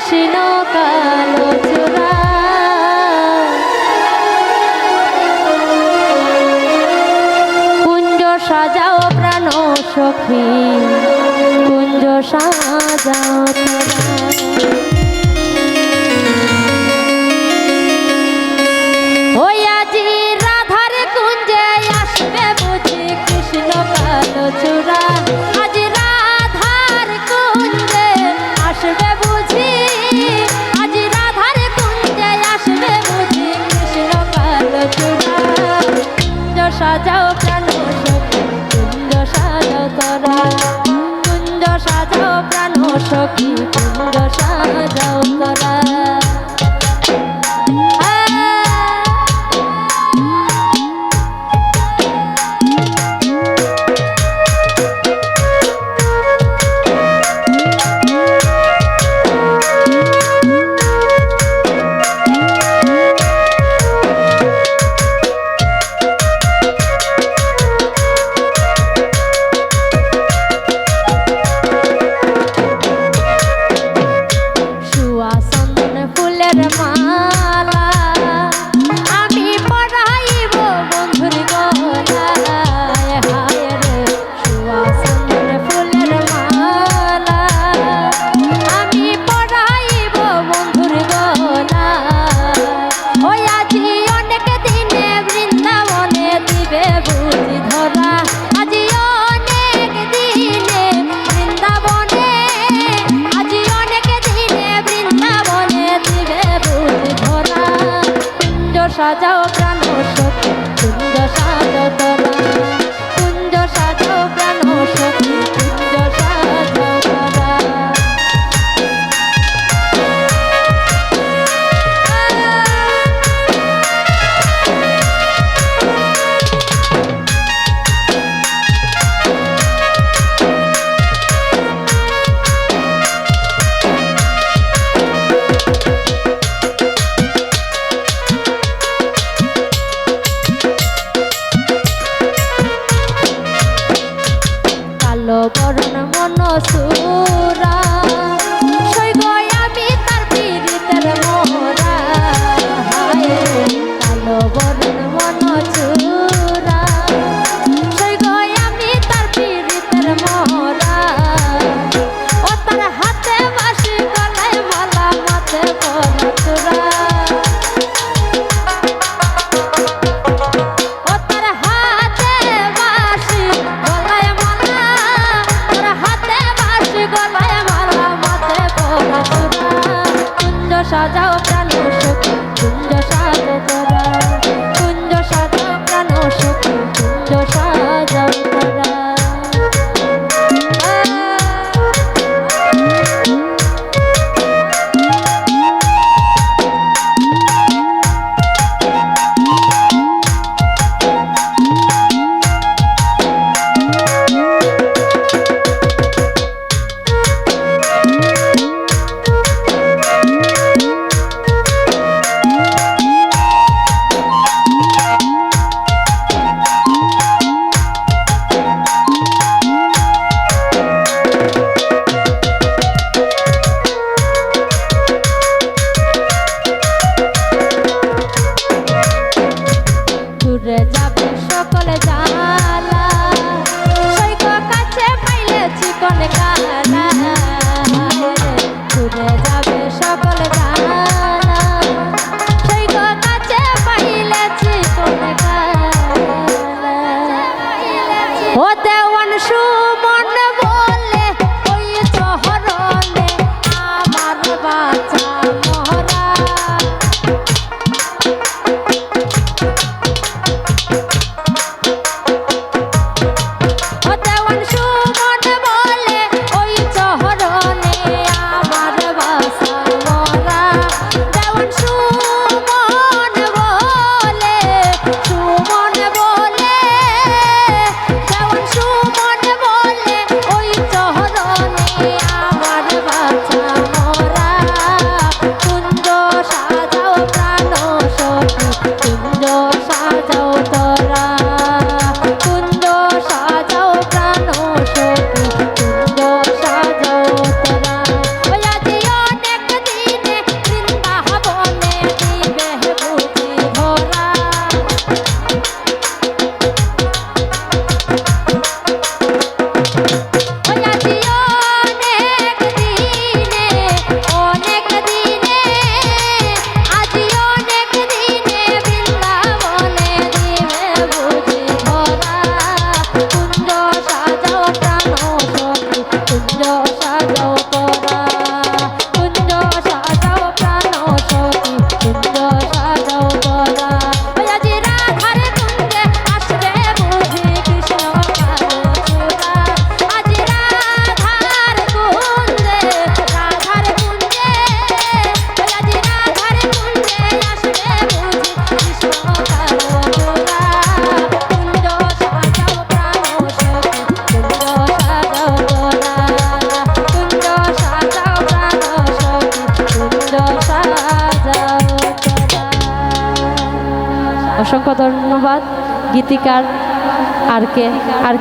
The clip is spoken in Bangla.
কৃষ্ণ কালো চূড়া কুঞ্জ সাজাও প্রাণ সখী কুঞ্জ সাজাও you. 大家加油 सूरज অসংখ্য ধন্যবাদ গীতিকার আর কে আর